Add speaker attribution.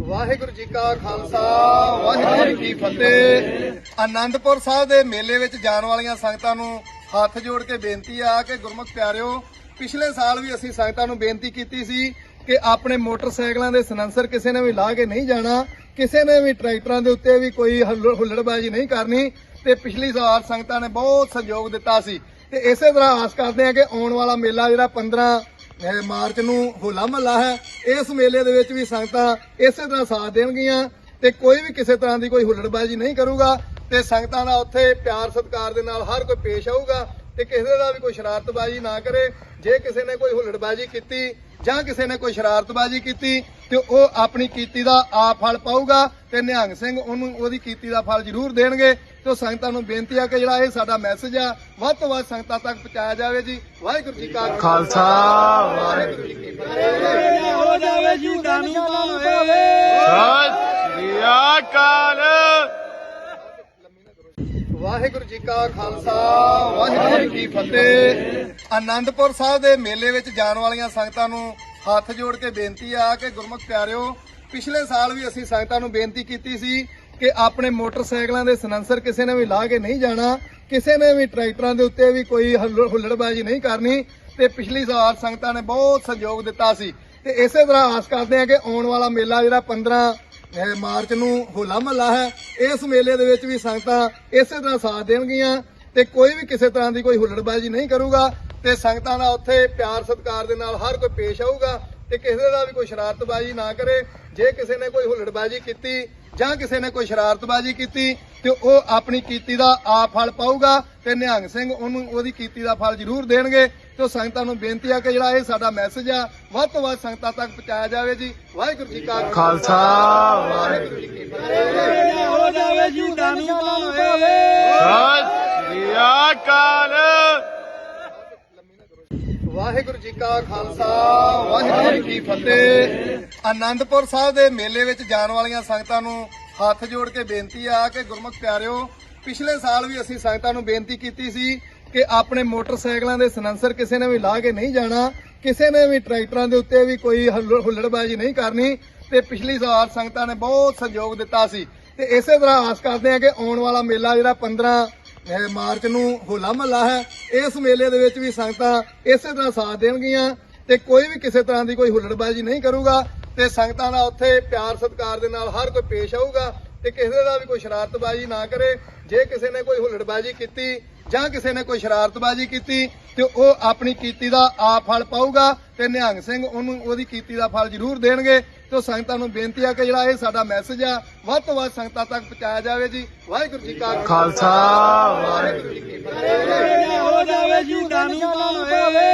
Speaker 1: ਵਾਹਿਗੁਰੂ ਜੀ ਕਾ ਖਾਲਸਾ, ਵਾਹਿਗੁਰੂ ਜੀ ਕੀ ਫਤਿਹ। ਆਨੰਦਪੁਰ ਸਾਹਿਬ ਦੇ ਮੇਲੇ ਵਿੱਚ ਜਾਣ ਵਾਲੀਆਂ ਸੰਗਤਾਂ ਨੂੰ ਹੱਥ ਜੋੜ ਕੇ ਬੇਨਤੀ ਆ ਕਿ ਗੁਰਮੁਖ ਪਿਆਰਿਓ, ਪਿਛਲੇ ਸਾਲ ਵੀ ਅਸੀਂ ਸੰਗਤਾਂ ਨੂੰ ਬੇਨਤੀ ਕੀਤੀ ਸੀ ਕਿ ਆਪਣੇ ਮੋਟਰਸਾਈਕਲਾਂ ਦੇ ਸਲੈਂਸਰ ਕਿਸੇ ਨੇ ਵੀ ਲਾ ਕੇ ਨਹੀਂ ਜਾਣਾ, ਕਿਸੇ ਨੇ ਵੀ ਟਰੈਕਟਰਾਂ ਦੇ ਉੱਤੇ ਵੀ ਕੋਈ ਹੁੱਲੜਬਾਜ਼ੀ ਨਹੀਂ ਕਰਨੀ ਤੇ ਪਿਛਲੀ ਸਾਲ ਸੰਗਤਾਂ ਨੇ ਬਹੁਤ ਸਹਿਯੋਗ ਦਿੱਤਾ ਸੀ। ਤੇ ਇਸੇ ਤਰ੍ਹਾਂ ਆਸ ਕਰਦੇ ਹਾਂ ਕਿ ਆਉਣ ਵਾਲਾ ਮੇਲਾ ਜਿਹੜਾ 15 ਮਾਰਚ ਨੂੰ ਹੋਲਾ ਮਹੱਲਾ ਹੈ। ਇਸ ਮੇਲੇ ਦੇ ਵਿੱਚ ਵੀ ਸੰਗਤਾਂ ਇਸੇ ਤਰ੍ਹਾਂ ਸਾਥ ਦੇਣਗੀਆਂ ਤੇ ਕੋਈ ਵੀ ਕਿਸੇ ਤਰ੍ਹਾਂ ਦੀ ਕੋਈ ਹੁੱਲੜਬਾਜ਼ੀ ਨਹੀਂ ਕਰੂਗਾ ਤੇ ਸੰਗਤਾਂ ਦਾ ਉੱਥੇ ਪਿਆਰ ਸਤਿਕਾਰ ਦੇ ਨਾਲ ਹਰ ਕੋਈ ਪੇਸ਼ ਆਊਗਾ ਤੇ ਕਿਸੇ ਦਾ ਵੀ ਕੋਈ ਸ਼ਰਾਰਤਬਾਜ਼ੀ ਨਾ ਕਰੇ। ਜੇ ਕਿਸੇ ਨੇ ਕੋਈ ਹੁੱਲੜਬਾਜ਼ੀ ਕੀਤੀ ਜਾਂ ਕਿਸੇ ਨੇ ਕੋਈ ਸ਼ਰਾਰਤਬਾਜ਼ੀ ਕੀਤੀ ਤੇ ਉਹ ਆਪਣੀ ਕੀਤੀ ਦਾ ਆਪ ਫਲ ਪਾਊਗਾ ਤੇ ਨਿਹੰਗ ਸਿੰਘ ਉਹਨੂੰ ਉਹਦੀ ਕੀਤੀ ਦਾ ਫਲ ਜ਼ਰੂਰ ਦੇਣਗੇ। ਤੇ ਸੰਗਤਾਂ ਨੂੰ ਬੇਨਤੀ ਆ ਕਿ ਜਿਹੜਾ ਇਹ ਸਾਡਾ ਮੈਸੇਜ ਆ ਵੱਧ ਤੋਂ ਵੱਧ ਸੰਗਤਾਂ ਤੱਕ ਪਹੁੰਚਾਇਆ ਜਾਵੇ ਜੀ। ਵਾਹਿਗੁਰੂ ਜੀ ਕਾ
Speaker 2: ਖਾਲਸਾ।
Speaker 1: ਵਾਹਿਗੁਰੂ ਜੀ ਕੀ ਫਤਿਹ।
Speaker 3: ਹੋ ਜਾਵੇ ਝੂਟਾ ਨੂੰ ਪਾਵੇ
Speaker 2: ਸਤਿ ਸ੍ਰੀ ਅਕਾਲ
Speaker 1: ਵਾਹਿਗੁਰੂ ਜੀ ਕਾ ਖਾਲਸਾ ਵਾਹਿਗੁਰੂ ਜੀ ਕੀ ਫਤਿਹ। ਆਨੰਦਪੁਰ ਸਾਹਿਬ ਦੇ ਮੇਲੇ ਵਿੱਚ ਜਾਣ ਵਾਲੀਆਂ ਸੰਗਤਾਂ ਨੂੰ ਹੱਥ ਜੋੜ ਕੇ ਬੇਨਤੀ ਆ ਕਿ ਗੁਰਮੁਖ ਪਿਆਰਿਓ ਪਿਛਲੇ ਸਾਲ ਵੀ ਅਸੀਂ ਸੰਗਤਾਂ ਨੂੰ ਬੇਨਤੀ ਕੀਤੀ ਸੀ ਕਿ ਆਪਣੇ ਮੋਟਰਸਾਈਕਲਾਂ ਦੇ ਸਨੈਂਸਰ ਕਿਸੇ ਨੇ ਵੀ ਲਾ ਕੇ ਨਹੀਂ ਜਾਣਾ, ਕਿਸੇ ਨੇ ਵੀ ਟਰੈਕਟਰਾਂ ਦੇ ਉੱਤੇ ਵੀ ਕੋਈ ਹੱਲ- ਹੁੱਲੜਬਾਜ਼ੀ ਨਹੀਂ ਕਰਨੀ, ਤੇ ਪਿਛਲੀ ਸਾਲ ਸੰਗਤਾਂ ਨੇ ਬਹੁਤ ਸਹਿਯੋਗ ਦਿੱਤਾ ਸੀ। ਤੇ ਇਸੇ ਤਰ੍ਹਾਂ ਆਸ ਕਰਦੇ ਹਾਂ ਕਿ ਆਉਣ ਵਾਲਾ ਮੇਲਾ ਜਿਹੜਾ 15 ਮਾਰਚ ਨੂੰ ਹੋਲਾ ਮਹੱਲਾ ਹੈ, ਇਸ ਮੇਲੇ ਦੇ ਵਿੱਚ ਵੀ ਸੰਗਤਾਂ ਇਸੇ ਤਰ੍ਹਾਂ ਸਾਥ ਦੇਣਗੀਆਂ ਤੇ ਕੋਈ ਵੀ ਕਿਸੇ ਤਰ੍ਹਾਂ ਦੀ ਕੋਈ ਹੁੱਲੜਬਾਜ਼ੀ ਨਹੀਂ ਕਰੂਗਾ ਤੇ ਸੰਗਤਾਂ ਦਾ ਉੱਥੇ ਪਿਆਰ ਸਤਿਕਾਰ ਦੇ ਨਾਲ ਹਰ ਕੋਈ ਪੇਸ਼ ਆਊਗਾ ਤੇ ਕਿਸੇ ਦਾ ਵੀ ਕੋਈ ਸ਼ਰਾਰਤਬਾਜ਼ੀ ਨਾ ਕਰੇ। ਜੇ ਕਿਸੇ ਨੇ ਕੋਈ ਹੁੱਲੜਬਾਜ਼ੀ ਕੀਤੀ ਜਾਂ ਕਿਸੇ ਨੇ ਕੋਈ ਸ਼ਰਾਰਤਬਾਜ਼ੀ ਕੀਤੀ ਤੇ ਉਹ ਆਪਣੀ ਕੀਤੀ ਦਾ ਆਪ ਫਲ ਪਾਊਗਾ ਤੇ ਨਿਹੰਗ ਸਿੰਘ ਉਹਨੂੰ ਉਹਦੀ ਕੀਤੀ ਦਾ ਫਲ ਜ਼ਰੂਰ ਦੇਣਗੇ ਤੇ ਸੰਗਤਾਂ ਨੂੰ ਬੇਨਤੀ ਆ ਕਿ ਜਿਹੜਾ ਇਹ ਸਾਡਾ ਮੈਸੇਜ ਆ ਵੱਧ ਤੋਂ ਵੱਧ ਸੰਗਤਾਂ ਤੱਕ ਪਹੁੰਚਾਇਆ ਜਾਵੇ ਜੀ। ਵਾਹਿਗੁਰੂ ਜੀ ਕਾ
Speaker 2: ਖਾਲਸਾ।
Speaker 1: ਵਾਹਿਗੁਰੂ ਜੀ ਕੀ ਫਤਿਹ।
Speaker 3: ਹੋ ਜਾਵੇ ਝੂਟਾ ਨੂੰ ਪਾਵੇ
Speaker 2: ਸਤਿ ਸ੍ਰੀ ਅਕਾਲ
Speaker 1: ਵਾਹਿਗੁਰੂ ਜੀ ਕਾ ਖਾਲਸਾ। ਵਾਹਿਗੁਰੂ ਜੀ ਕੀ ਫਤਿਹ। ਆਨੰਦਪੁਰ ਸਾਹਿਬ ਦੇ ਮੇਲੇ ਵਿੱਚ ਜਾਣ ਵਾਲੀਆਂ ਸੰਗਤਾਂ ਨੂੰ ਹੱਥ ਜੋੜ ਕੇ ਬੇਨਤੀ ਆ ਕਿ ਗੁਰਮੁਖ ਪਿਆਰਿਓ, ਪਿਛਲੇ ਸਾਲ ਵੀ ਅਸੀਂ ਸੰਗਤਾਂ ਨੂੰ ਬੇਨਤੀ ਕੀਤੀ ਸੀ ਕਿ ਆਪਣੇ ਮੋਟਰਸਾਈਕਲਾਂ ਦੇ ਸਨੈਂਸਰ ਕਿਸੇ ਨੇ ਵੀ ਲਾ ਕੇ ਨਹੀਂ ਜਾਣਾ, ਕਿਸੇ ਨੇ ਵੀ ਟਰੈਕਟਰਾਂ ਦੇ ਉੱਤੇ ਵੀ ਕੋਈ ਹੱਲ- ਹੁੱਲੜਬਾਜ਼ੀ ਨਹੀਂ ਕਰਨੀ ਤੇ ਪਿਛਲੀ ਸਾਲ ਸੰਗਤਾਂ ਨੇ ਬਹੁਤ ਸਹਿਯੋਗ ਦਿੱਤਾ ਸੀ। ਤੇ ਇਸੇ ਤਰ੍ਹਾਂ ਆਸ ਕਰਦੇ ਹਾਂ ਕਿ ਆਉਣ ਵਾਲਾ ਮੇਲਾ ਜਿਹੜਾ 15 ਮਾਰਚ ਨੂੰ ਹੋਲਾ ਮਹੱਲਾ ਹੈ, ਇਸ ਮੇਲੇ ਦੇ ਵਿੱਚ ਵੀ ਸੰਗਤਾਂ ਇਸੇ ਤਰ੍ਹਾਂ ਸਾਥ ਦੇਣਗੀਆਂ ਤੇ ਕੋਈ ਵੀ ਕਿਸੇ ਤਰ੍ਹਾਂ ਦੀ ਕੋਈ ਹੁੱਲੜਬਾਜ਼ੀ ਨਹੀਂ ਕਰੂਗਾ। ਤੇ ਸੰਗਤਾਂ ਦਾ ਉੱਥੇ ਪਿਆਰ ਸਤਿਕਾਰ ਦੇ ਨਾਲ ਹਰ ਕੋਈ ਪੇਸ਼ ਆਊਗਾ ਤੇ ਕਿਸੇ ਦਾ ਵੀ ਕੋਈ ਸ਼ਰਾਰਤਬਾਜ਼ੀ ਨਾ ਕਰੇ। ਜੇ ਕਿਸੇ ਨੇ ਕੋਈ ਹੁੱਲੜਬਾਜ਼ੀ ਕੀਤੀ ਜਾਂ ਕਿਸੇ ਨੇ ਕੋਈ ਸ਼ਰਾਰਤਬਾਜ਼ੀ ਕੀਤੀ ਤੇ ਉਹ ਆਪਣੀ ਕੀਤੀ ਦਾ ਆਪ ਫਲ ਪਾਊਗਾ ਤੇ ਨਿਹੰਗ ਸਿੰਘ ਉਹਨੂੰ ਉਹਦੀ ਕੀਤੀ ਦਾ ਫਲ ਜ਼ਰੂਰ ਦੇਣਗੇ। ਤੇ ਸੰਗਤਾਂ ਨੂੰ ਬੇਨਤੀ ਆ ਕਿ ਜਿਹੜਾ ਇਹ ਸਾਡਾ ਮੈਸੇਜ ਆ ਵੱਧ ਤੋਂ ਵੱਧ ਸੰਗਤਾਂ ਤੱਕ ਪਹੁੰਚਾਇਆ ਜਾਵੇ ਜੀ। ਵਾਹਿਗੁਰੂ ਜੀ ਕਾ
Speaker 2: ਖਾਲਸਾ।
Speaker 1: ਵਾਹਿਗੁਰੂ ਜੀ ਕੀ ਫਤਿਹ।
Speaker 3: ਹੋ ਜਾਵੇ ਝੂਟਾ ਨੂੰ ਪਾਵੇ